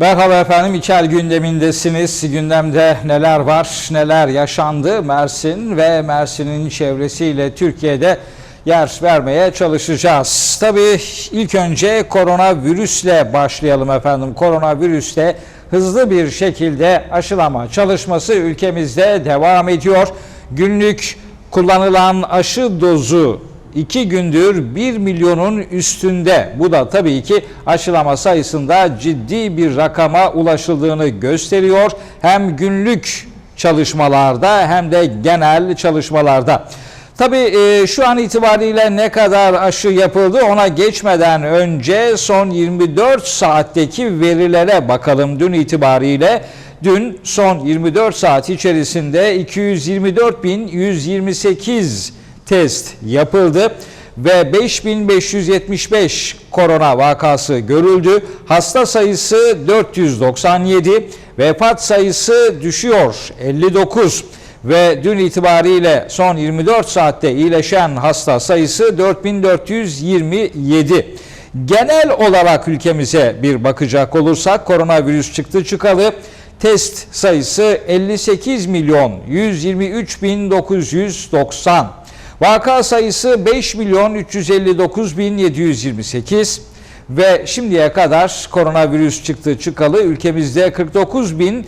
Merhaba efendim, İçer gündemindesiniz. Gündemde neler var, neler yaşandı Mersin ve Mersin'in çevresiyle Türkiye'de yer vermeye çalışacağız. Tabii ilk önce koronavirüsle başlayalım efendim. Koronavirüste hızlı bir şekilde aşılama çalışması ülkemizde devam ediyor. Günlük kullanılan aşı dozu 2 gündür 1 milyonun üstünde. Bu da tabii ki aşılama sayısında ciddi bir rakama ulaşıldığını gösteriyor. Hem günlük çalışmalarda hem de genel çalışmalarda. Tabii e, şu an itibariyle ne kadar aşı yapıldı ona geçmeden önce son 24 saatteki verilere bakalım dün itibariyle. Dün son 24 saat içerisinde 224.128 test yapıldı ve 5575 korona vakası görüldü. Hasta sayısı 497, vefat sayısı düşüyor 59 ve dün itibariyle son 24 saatte iyileşen hasta sayısı 4427. Genel olarak ülkemize bir bakacak olursak koronavirüs çıktı çıkalı test sayısı 58 milyon 123 bin 990. Vaka sayısı 5 milyon 359 bin 728 ve şimdiye kadar koronavirüs çıktı çıkalı ülkemizde 49 bin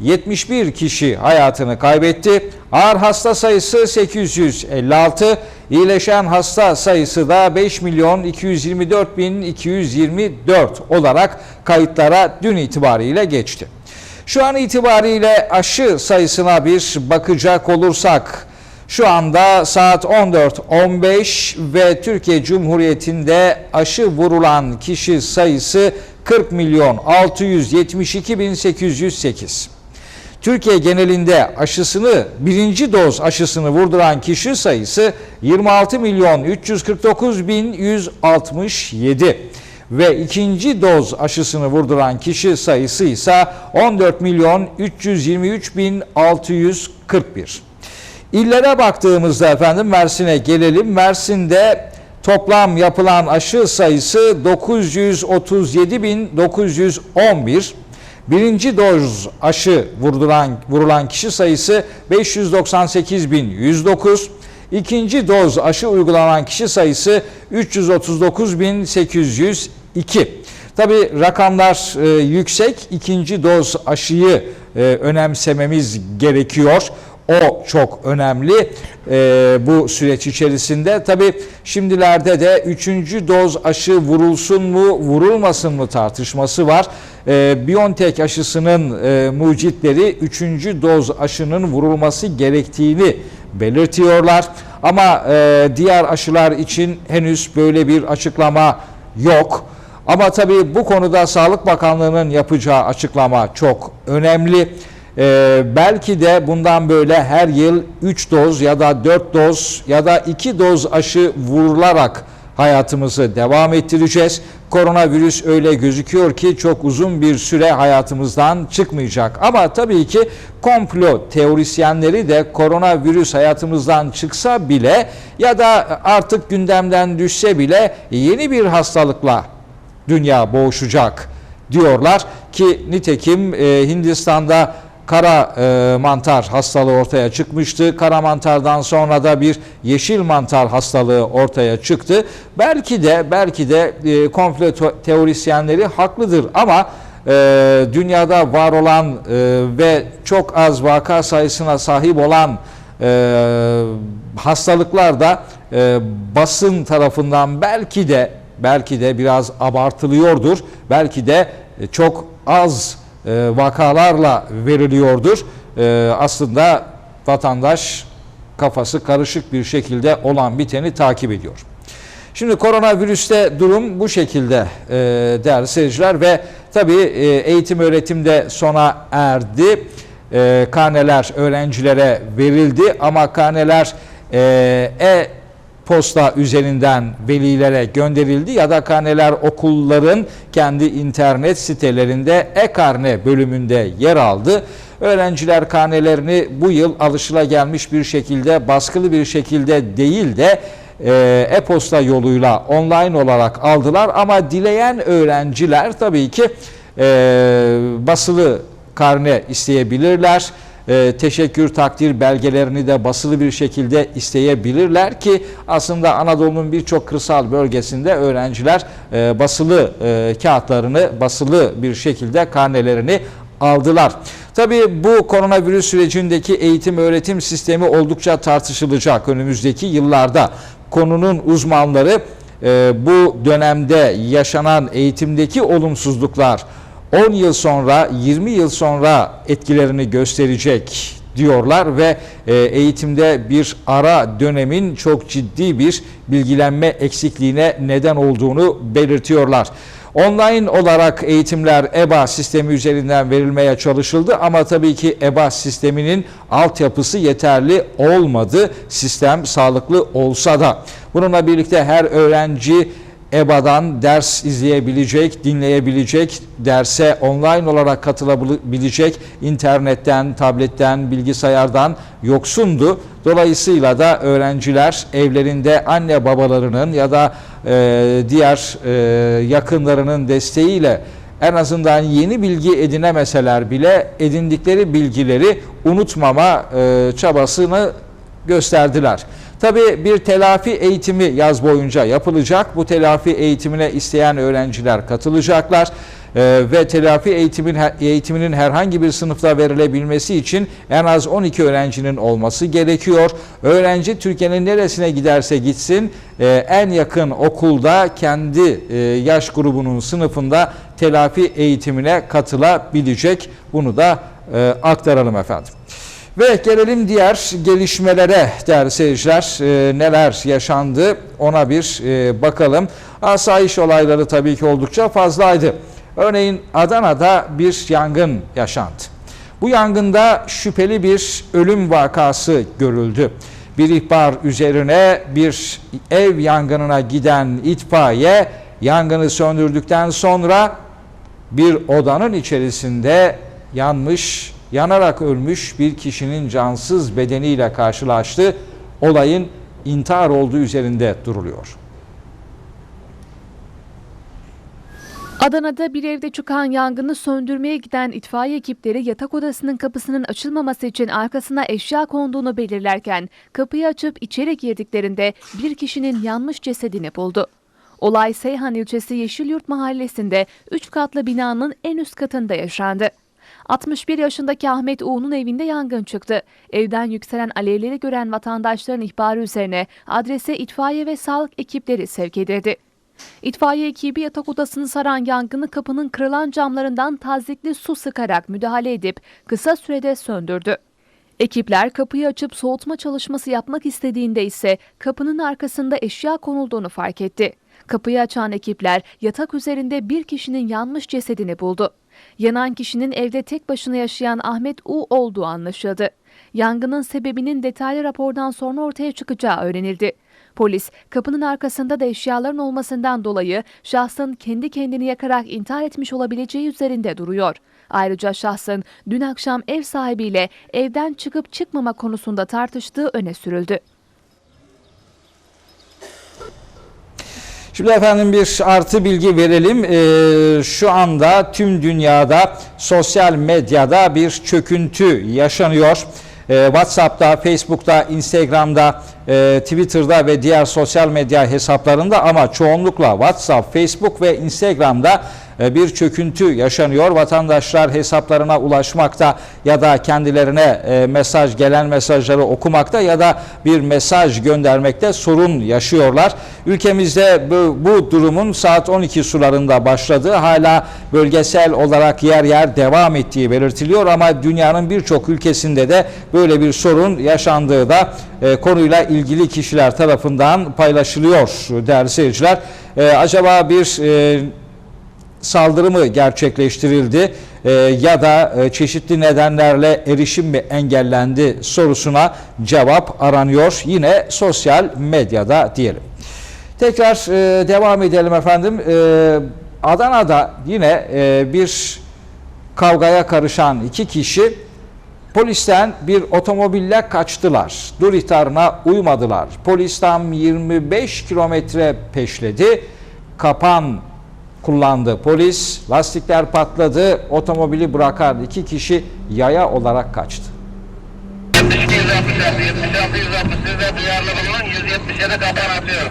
71 kişi hayatını kaybetti. Ağır hasta sayısı 856, iyileşen hasta sayısı da 5 milyon 224 bin 224 olarak kayıtlara dün itibariyle geçti. Şu an itibariyle aşı sayısına bir bakacak olursak şu anda saat 14.15 ve Türkiye Cumhuriyeti'nde aşı vurulan kişi sayısı 40 milyon 672 bin 808. Türkiye genelinde aşısını birinci doz aşısını vurduran kişi sayısı 26 milyon 349 bin 167 ve ikinci doz aşısını vurduran kişi sayısı ise 14 milyon 323 bin 641. İllere baktığımızda efendim Mersin'e gelelim. Mersin'de toplam yapılan aşı sayısı 937.911. Birinci doz aşı vurduran, vurulan kişi sayısı 598.109. İkinci doz aşı uygulanan kişi sayısı 339.802. Tabi rakamlar e, yüksek. İkinci doz aşıyı e, önemsememiz gerekiyor. O çok önemli e, bu süreç içerisinde. Tabi şimdilerde de üçüncü doz aşı vurulsun mu vurulmasın mı tartışması var. E, BioNTech aşısının e, mucitleri üçüncü doz aşının vurulması gerektiğini belirtiyorlar. Ama e, diğer aşılar için henüz böyle bir açıklama yok. Ama tabii bu konuda Sağlık Bakanlığı'nın yapacağı açıklama çok önemli. Ee, belki de bundan böyle her yıl 3 doz ya da 4 doz ya da 2 doz aşı vurularak hayatımızı devam ettireceğiz. Koronavirüs öyle gözüküyor ki çok uzun bir süre hayatımızdan çıkmayacak. Ama tabii ki komplo teorisyenleri de koronavirüs hayatımızdan çıksa bile ya da artık gündemden düşse bile yeni bir hastalıkla dünya boğuşacak diyorlar ki nitekim e, Hindistan'da kara e, mantar hastalığı ortaya çıkmıştı. Kara mantardan sonra da bir yeşil mantar hastalığı ortaya çıktı. Belki de belki de e, komplo teorisyenleri haklıdır ama e, dünyada var olan e, ve çok az vaka sayısına sahip olan e, hastalıklar da e, basın tarafından belki de belki de biraz abartılıyordur. Belki de çok az e, vakalarla veriliyordur. E, aslında vatandaş kafası karışık bir şekilde olan biteni takip ediyor. Şimdi koronavirüste durum bu şekilde e, değerli seyirciler ve tabii e, eğitim öğretimde sona erdi. E, karneler öğrencilere verildi ama karneler e, e posta üzerinden velilere gönderildi ya da karneler okulların kendi internet sitelerinde e-karne bölümünde yer aldı. Öğrenciler karnelerini bu yıl alışılagelmiş bir şekilde baskılı bir şekilde değil de e, e-posta yoluyla online olarak aldılar ama dileyen öğrenciler tabii ki e, basılı karne isteyebilirler. E, teşekkür takdir belgelerini de basılı bir şekilde isteyebilirler ki aslında Anadolu'nun birçok kırsal bölgesinde öğrenciler e, basılı e, kağıtlarını basılı bir şekilde karnelerini aldılar. Tabii bu koronavirüs sürecindeki eğitim öğretim sistemi oldukça tartışılacak önümüzdeki yıllarda. Konunun uzmanları e, bu dönemde yaşanan eğitimdeki olumsuzluklar 10 yıl sonra 20 yıl sonra etkilerini gösterecek diyorlar ve e, eğitimde bir ara dönemin çok ciddi bir bilgilenme eksikliğine neden olduğunu belirtiyorlar. Online olarak eğitimler EBA sistemi üzerinden verilmeye çalışıldı ama tabii ki EBA sisteminin altyapısı yeterli olmadı. Sistem sağlıklı olsa da. Bununla birlikte her öğrenci EBA'dan ders izleyebilecek, dinleyebilecek, derse online olarak katılabilecek, internetten, tabletten, bilgisayardan yoksundu. Dolayısıyla da öğrenciler evlerinde anne babalarının ya da e, diğer e, yakınlarının desteğiyle en azından yeni bilgi edinemeseler bile edindikleri bilgileri unutmama e, çabasını gösterdiler. Tabii bir telafi eğitimi yaz boyunca yapılacak. Bu telafi eğitimine isteyen öğrenciler katılacaklar. Ee, ve telafi eğitimin eğitiminin herhangi bir sınıfta verilebilmesi için en az 12 öğrencinin olması gerekiyor. Öğrenci Türkiye'nin neresine giderse gitsin e, en yakın okulda kendi e, yaş grubunun sınıfında telafi eğitimine katılabilecek. Bunu da e, aktaralım efendim. Ve gelelim diğer gelişmelere değerli seyirciler. E, neler yaşandı ona bir e, bakalım. Asayiş olayları tabii ki oldukça fazlaydı. Örneğin Adana'da bir yangın yaşandı. Bu yangında şüpheli bir ölüm vakası görüldü. Bir ihbar üzerine bir ev yangınına giden itfaiye yangını söndürdükten sonra bir odanın içerisinde yanmış yanarak ölmüş bir kişinin cansız bedeniyle karşılaştı. Olayın intihar olduğu üzerinde duruluyor. Adana'da bir evde çıkan yangını söndürmeye giden itfaiye ekipleri yatak odasının kapısının açılmaması için arkasına eşya konduğunu belirlerken kapıyı açıp içeri girdiklerinde bir kişinin yanmış cesedini buldu. Olay Seyhan ilçesi Yeşilyurt mahallesinde 3 katlı binanın en üst katında yaşandı. 61 yaşındaki Ahmet Uğ'un evinde yangın çıktı. Evden yükselen alevleri gören vatandaşların ihbarı üzerine adrese itfaiye ve sağlık ekipleri sevk edildi. İtfaiye ekibi yatak odasını saran yangını kapının kırılan camlarından tazikli su sıkarak müdahale edip kısa sürede söndürdü. Ekipler kapıyı açıp soğutma çalışması yapmak istediğinde ise kapının arkasında eşya konulduğunu fark etti. Kapıyı açan ekipler yatak üzerinde bir kişinin yanmış cesedini buldu. Yanan kişinin evde tek başına yaşayan Ahmet U olduğu anlaşıldı. Yangının sebebinin detaylı rapordan sonra ortaya çıkacağı öğrenildi. Polis, kapının arkasında da eşyaların olmasından dolayı şahsın kendi kendini yakarak intihar etmiş olabileceği üzerinde duruyor. Ayrıca şahsın dün akşam ev sahibiyle evden çıkıp çıkmama konusunda tartıştığı öne sürüldü. Şimdi efendim bir artı bilgi verelim. Ee, şu anda tüm dünyada sosyal medyada bir çöküntü yaşanıyor. Ee, WhatsApp'ta, Facebook'ta, Instagram'da, e, Twitter'da ve diğer sosyal medya hesaplarında ama çoğunlukla WhatsApp, Facebook ve Instagram'da e, bir çöküntü yaşanıyor. Vatandaşlar hesaplarına ulaşmakta ya da kendilerine e, mesaj gelen mesajları okumakta ya da bir mesaj göndermekte sorun yaşıyorlar. Ülkemizde bu, bu durumun saat 12 sularında başladığı hala bölgesel olarak yer yer devam ettiği belirtiliyor ama dünyanın birçok ülkesinde de böyle bir sorun yaşandığı da e, konuyla ilgili kişiler tarafından paylaşılıyor değerli seyirciler. Acaba bir saldırı mı gerçekleştirildi e, ya da e, çeşitli nedenlerle erişim mi engellendi sorusuna cevap aranıyor yine sosyal medyada diyelim. Tekrar e, devam edelim efendim. E, Adana'da yine e, bir kavgaya karışan iki kişi polisten bir otomobille kaçtılar. Dur ihtarına uymadılar. Polis tam 25 kilometre peşledi. Kapan kullandı. Polis lastikler patladı, otomobili bırakan iki kişi yaya olarak kaçtı. 166, 166, 160 sizde duyarlı bulunun 177 kapan atıyor.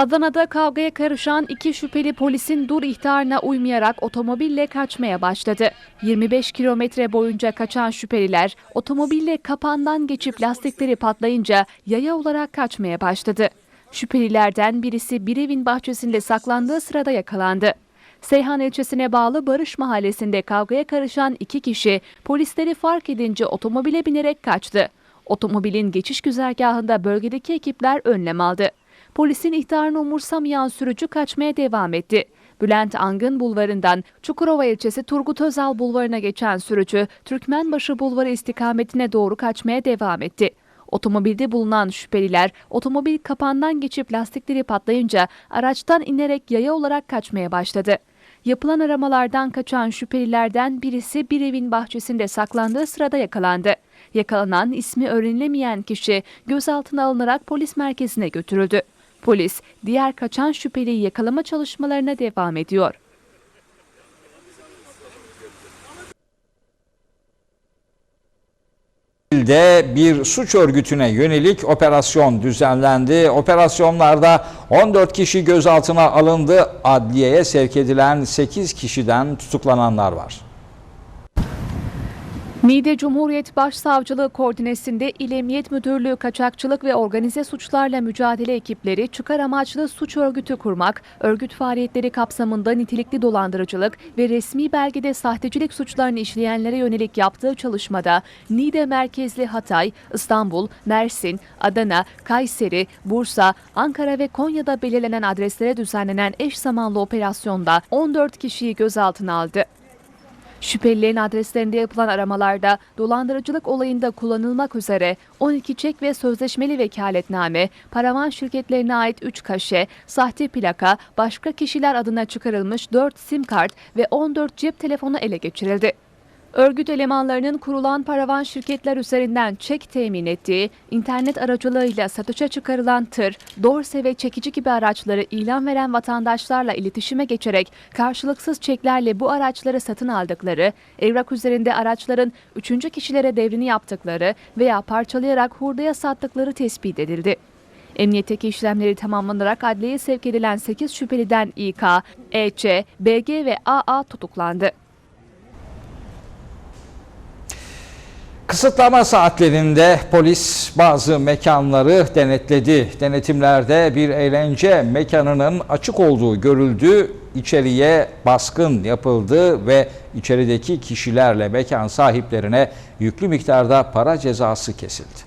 Adana'da kavgaya karışan iki şüpheli polisin dur ihtarına uymayarak otomobille kaçmaya başladı. 25 kilometre boyunca kaçan şüpheliler otomobille kapandan geçip lastikleri patlayınca yaya olarak kaçmaya başladı. Şüphelilerden birisi bir evin bahçesinde saklandığı sırada yakalandı. Seyhan ilçesine bağlı Barış Mahallesi'nde kavgaya karışan iki kişi polisleri fark edince otomobile binerek kaçtı. Otomobilin geçiş güzergahında bölgedeki ekipler önlem aldı. Polisin ihtarını umursamayan sürücü kaçmaya devam etti. Bülent Angın Bulvarı'ndan Çukurova ilçesi Turgut Özal Bulvarı'na geçen sürücü Türkmenbaşı Bulvarı istikametine doğru kaçmaya devam etti. Otomobilde bulunan şüpheliler otomobil kapandan geçip lastikleri patlayınca araçtan inerek yaya olarak kaçmaya başladı. Yapılan aramalardan kaçan şüphelilerden birisi bir evin bahçesinde saklandığı sırada yakalandı. Yakalanan ismi öğrenilemeyen kişi gözaltına alınarak polis merkezine götürüldü. Polis diğer kaçan şüpheliyi yakalama çalışmalarına devam ediyor. İlde bir suç örgütüne yönelik operasyon düzenlendi. Operasyonlarda 14 kişi gözaltına alındı. Adliyeye sevk edilen 8 kişiden tutuklananlar var. Niğde Cumhuriyet Başsavcılığı koordinesinde İl Emniyet Müdürlüğü Kaçakçılık ve Organize Suçlarla Mücadele ekipleri çıkar amaçlı suç örgütü kurmak, örgüt faaliyetleri kapsamında nitelikli dolandırıcılık ve resmi belgede sahtecilik suçlarını işleyenlere yönelik yaptığı çalışmada Niğde merkezli Hatay, İstanbul, Mersin, Adana, Kayseri, Bursa, Ankara ve Konya'da belirlenen adreslere düzenlenen eş zamanlı operasyonda 14 kişiyi gözaltına aldı. Şüphelilerin adreslerinde yapılan aramalarda dolandırıcılık olayında kullanılmak üzere 12 çek ve sözleşmeli vekaletname, paravan şirketlerine ait 3 kaşe, sahte plaka, başka kişiler adına çıkarılmış 4 sim kart ve 14 cep telefonu ele geçirildi. Örgüt elemanlarının kurulan paravan şirketler üzerinden çek temin ettiği, internet aracılığıyla satışa çıkarılan tır, dorse ve çekici gibi araçları ilan veren vatandaşlarla iletişime geçerek karşılıksız çeklerle bu araçları satın aldıkları, evrak üzerinde araçların üçüncü kişilere devrini yaptıkları veya parçalayarak hurdaya sattıkları tespit edildi. Emniyetteki işlemleri tamamlanarak adliyeye sevk edilen 8 şüpheliden İK, EÇ, BG ve AA tutuklandı. Kısıtlama saatlerinde polis bazı mekanları denetledi. Denetimlerde bir eğlence mekanının açık olduğu görüldü. İçeriye baskın yapıldı ve içerideki kişilerle mekan sahiplerine yüklü miktarda para cezası kesildi.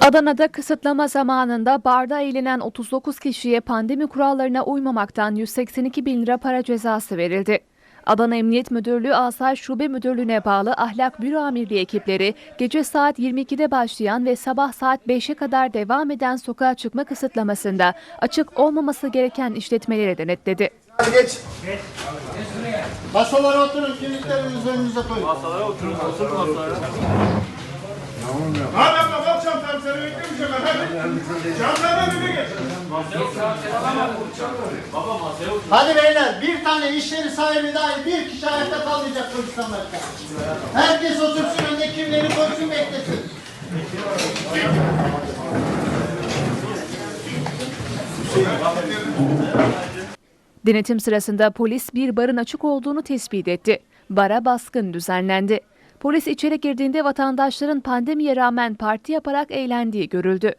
Adana'da kısıtlama zamanında barda eğlenen 39 kişiye pandemi kurallarına uymamaktan 182 bin lira para cezası verildi. Adana Emniyet Müdürlüğü Asayiş Şube Müdürlüğü'ne bağlı Ahlak Büro Amirliği ekipleri gece saat 22'de başlayan ve sabah saat 5'e kadar devam eden sokağa çıkma kısıtlamasında açık olmaması gereken işletmeleri denetledi. Hadi geç. Masalara oturun, kimlikleri üzerinize koyun. Hadi abla bak çantam seni ben hadi. Çantanın önüne geç. Hadi beyler, bir tane iş yeri sahibi dahil bir kişi ayakta kalmayacak polisten. Herkes otursun, önde kimleri koysun beklesin. Denetim sırasında polis bir barın açık olduğunu tespit etti. Bara baskın düzenlendi. Polis içeri girdiğinde vatandaşların pandemiye rağmen parti yaparak eğlendiği görüldü.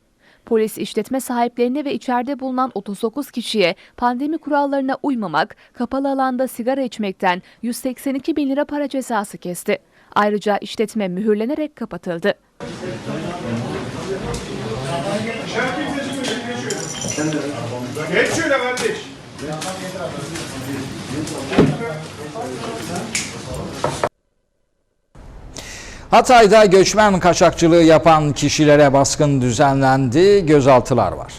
Polis işletme sahiplerine ve içeride bulunan 39 kişiye pandemi kurallarına uymamak, kapalı alanda sigara içmekten 182 bin lira para cezası kesti. Ayrıca işletme mühürlenerek kapatıldı. Geç şöyle kardeş. Hatay'da göçmen kaçakçılığı yapan kişilere baskın düzenlendi. Gözaltılar var.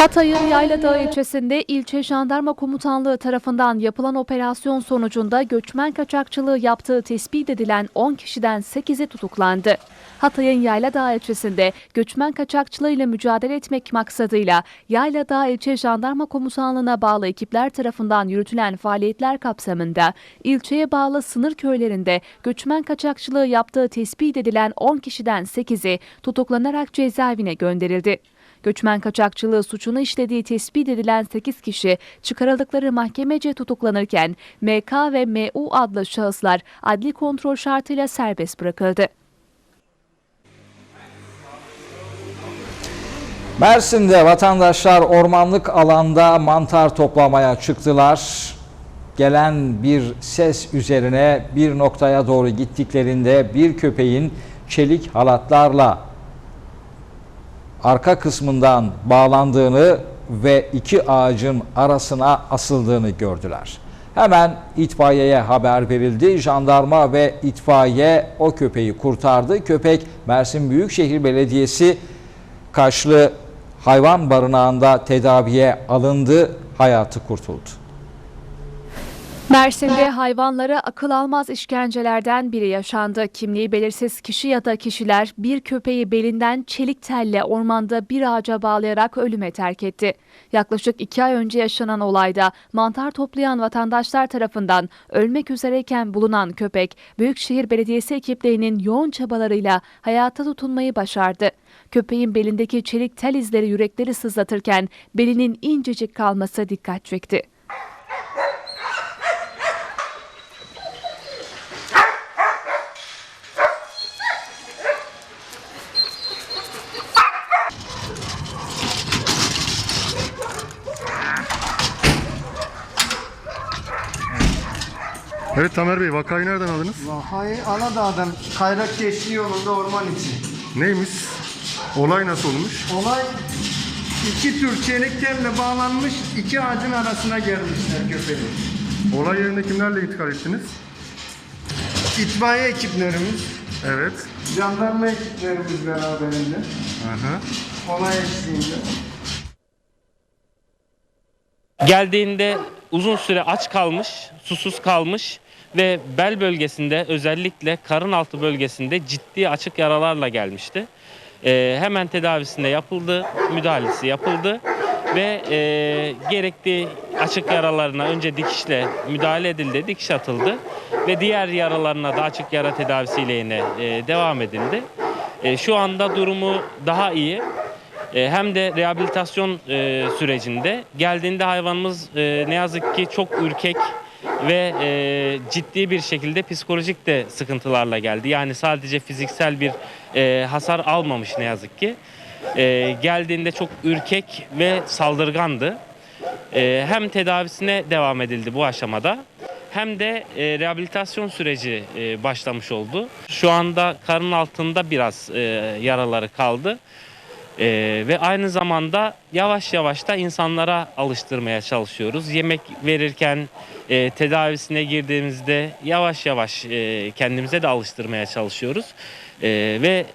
Hatay'ın Yayladağ ilçesinde ilçe jandarma komutanlığı tarafından yapılan operasyon sonucunda göçmen kaçakçılığı yaptığı tespit edilen 10 kişiden 8'i tutuklandı. Hatay'ın Yayladağ ilçesinde göçmen kaçakçılığıyla mücadele etmek maksadıyla Yayladağ ilçe jandarma komutanlığına bağlı ekipler tarafından yürütülen faaliyetler kapsamında ilçeye bağlı sınır köylerinde göçmen kaçakçılığı yaptığı tespit edilen 10 kişiden 8'i tutuklanarak cezaevine gönderildi. Göçmen kaçakçılığı suçunu işlediği tespit edilen 8 kişi çıkarıldıkları mahkemece tutuklanırken MK ve MU adlı şahıslar adli kontrol şartıyla serbest bırakıldı. Mersin'de vatandaşlar ormanlık alanda mantar toplamaya çıktılar. Gelen bir ses üzerine bir noktaya doğru gittiklerinde bir köpeğin çelik halatlarla arka kısmından bağlandığını ve iki ağacın arasına asıldığını gördüler. Hemen itfaiyeye haber verildi. Jandarma ve itfaiye o köpeği kurtardı. Köpek Mersin Büyükşehir Belediyesi Kaşlı Hayvan Barınağı'nda tedaviye alındı. Hayatı kurtuldu. Mersin'de hayvanlara akıl almaz işkencelerden biri yaşandı. Kimliği belirsiz kişi ya da kişiler bir köpeği belinden çelik telle ormanda bir ağaca bağlayarak ölüme terk etti. Yaklaşık iki ay önce yaşanan olayda mantar toplayan vatandaşlar tarafından ölmek üzereyken bulunan köpek, Büyükşehir Belediyesi ekiplerinin yoğun çabalarıyla hayata tutunmayı başardı. Köpeğin belindeki çelik tel izleri yürekleri sızlatırken belinin incecik kalması dikkat çekti. Evet Tamer Bey vakayı nereden aldınız? Vahayı Aladağ'dan Kayrak Geçti yolunda orman içi. Neymiş? Olay nasıl olmuş? Olay iki tür çelik telle bağlanmış iki ağacın arasına gelmişler köpeği. Olay yerine kimlerle intikal ettiniz? İtfaiye ekiplerimiz, Evet. jandarma ekiplerimiz beraberinde. Hı hı. Olay eşliğinde. Geldiğinde uzun süre aç kalmış, susuz kalmış ve bel bölgesinde özellikle karın altı bölgesinde ciddi açık yaralarla gelmişti. Ee, hemen tedavisinde yapıldı, müdahalesi yapıldı ve e, gerekli açık yaralarına önce dikişle müdahale edildi, dikiş atıldı ve diğer yaralarına da açık yara tedavisiyle yine e, devam edildi. E, şu anda durumu daha iyi. E, hem de rehabilitasyon e, sürecinde geldiğinde hayvanımız e, ne yazık ki çok ürkek ve e, ciddi bir şekilde psikolojik de sıkıntılarla geldi. Yani sadece fiziksel bir e, hasar almamış ne yazık ki. E, geldiğinde çok ürkek ve saldırgandı. E, hem tedavisine devam edildi bu aşamada hem de e, rehabilitasyon süreci e, başlamış oldu. Şu anda karın altında biraz e, yaraları kaldı. Ee, ve aynı zamanda yavaş yavaş da insanlara alıştırmaya çalışıyoruz. Yemek verirken e, tedavisine girdiğimizde yavaş yavaş e, kendimize de alıştırmaya çalışıyoruz. E, ve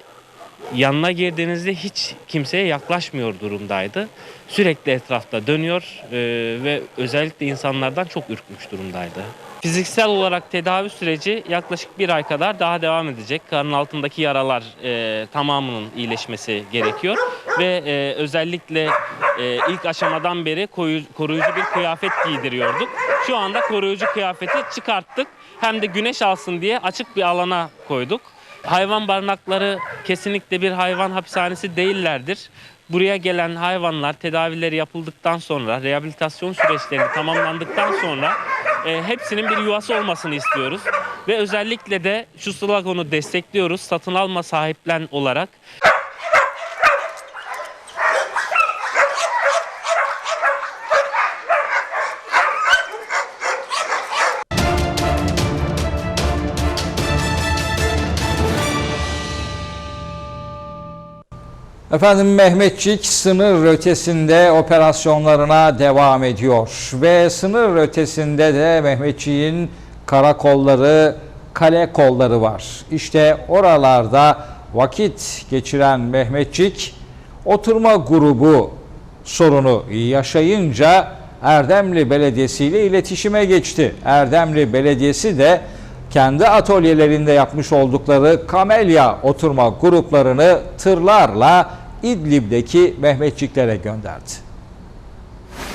yanına girdiğinizde hiç kimseye yaklaşmıyor durumdaydı. Sürekli etrafta dönüyor e, ve özellikle insanlardan çok ürkmüş durumdaydı. Fiziksel olarak tedavi süreci yaklaşık bir ay kadar daha devam edecek. Karın altındaki yaralar e, tamamının iyileşmesi gerekiyor ve e, özellikle e, ilk aşamadan beri koyu- koruyucu bir kıyafet giydiriyorduk. Şu anda koruyucu kıyafeti çıkarttık. Hem de güneş alsın diye açık bir alana koyduk. Hayvan barınakları kesinlikle bir hayvan hapishanesi değillerdir. Buraya gelen hayvanlar tedavileri yapıldıktan sonra, rehabilitasyon süreçleri tamamlandıktan sonra e, hepsinin bir yuvası olmasını istiyoruz. Ve özellikle de şu sloganu destekliyoruz. Satın alma sahiplen olarak. Efendim Mehmetçik sınır ötesinde operasyonlarına devam ediyor. Ve sınır ötesinde de Mehmetçik'in karakolları, kale kolları var. İşte oralarda vakit geçiren Mehmetçik oturma grubu sorunu yaşayınca Erdemli Belediyesi ile iletişime geçti. Erdemli Belediyesi de kendi atölyelerinde yapmış oldukları kamelya oturma gruplarını tırlarla İdlib'deki Mehmetçiklere gönderdi.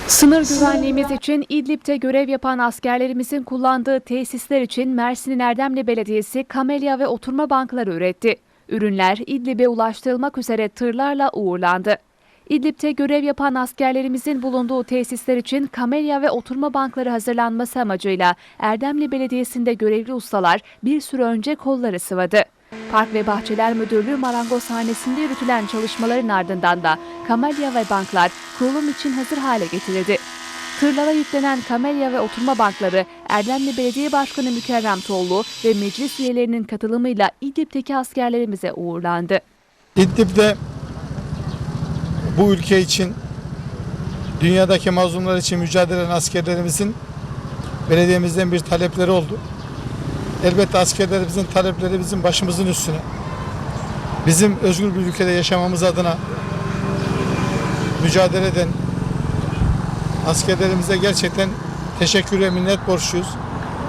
Sınır güvenliğimiz için İdlib'de görev yapan askerlerimizin kullandığı tesisler için Mersin'in Erdemli Belediyesi kamelya ve oturma bankları üretti. Ürünler İdlib'e ulaştırılmak üzere tırlarla uğurlandı. İdlib'de görev yapan askerlerimizin bulunduğu tesisler için kamelya ve oturma bankları hazırlanması amacıyla Erdemli Belediyesi'nde görevli ustalar bir süre önce kolları sıvadı. Park ve Bahçeler Müdürlüğü marangozhanesinde yürütülen çalışmaların ardından da kamelya ve banklar kurulum için hazır hale getirildi. Tırlara yüklenen kamelya ve oturma bankları Erdemli Belediye Başkanı Mükerrem Toğlu ve meclis üyelerinin katılımıyla İdlib'deki askerlerimize uğurlandı. İdlib'de bu ülke için, dünyadaki mazlumlar için mücadele eden askerlerimizin belediyemizden bir talepleri oldu. Elbette askerlerimizin talepleri bizim başımızın üstüne. Bizim özgür bir ülkede yaşamamız adına mücadele eden askerlerimize gerçekten teşekkür ve minnet borçluyuz.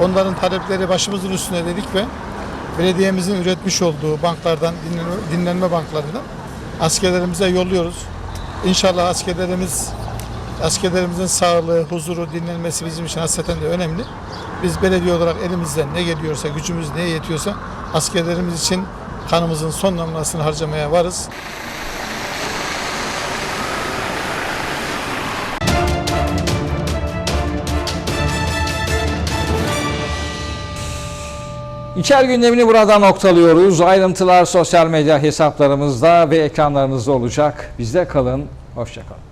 Onların talepleri başımızın üstüne dedik ve belediyemizin üretmiş olduğu banklardan, dinlenme, banklarından askerlerimize yolluyoruz. İnşallah askerlerimiz askerlerimizin sağlığı, huzuru, dinlenmesi bizim için hasreten de önemli. Biz belediye olarak elimizden ne geliyorsa, gücümüz neye yetiyorsa askerlerimiz için kanımızın son damlasını harcamaya varız. İçer gündemini burada noktalıyoruz. Ayrıntılar sosyal medya hesaplarımızda ve ekranlarınızda olacak. Bizde kalın, hoşçakalın.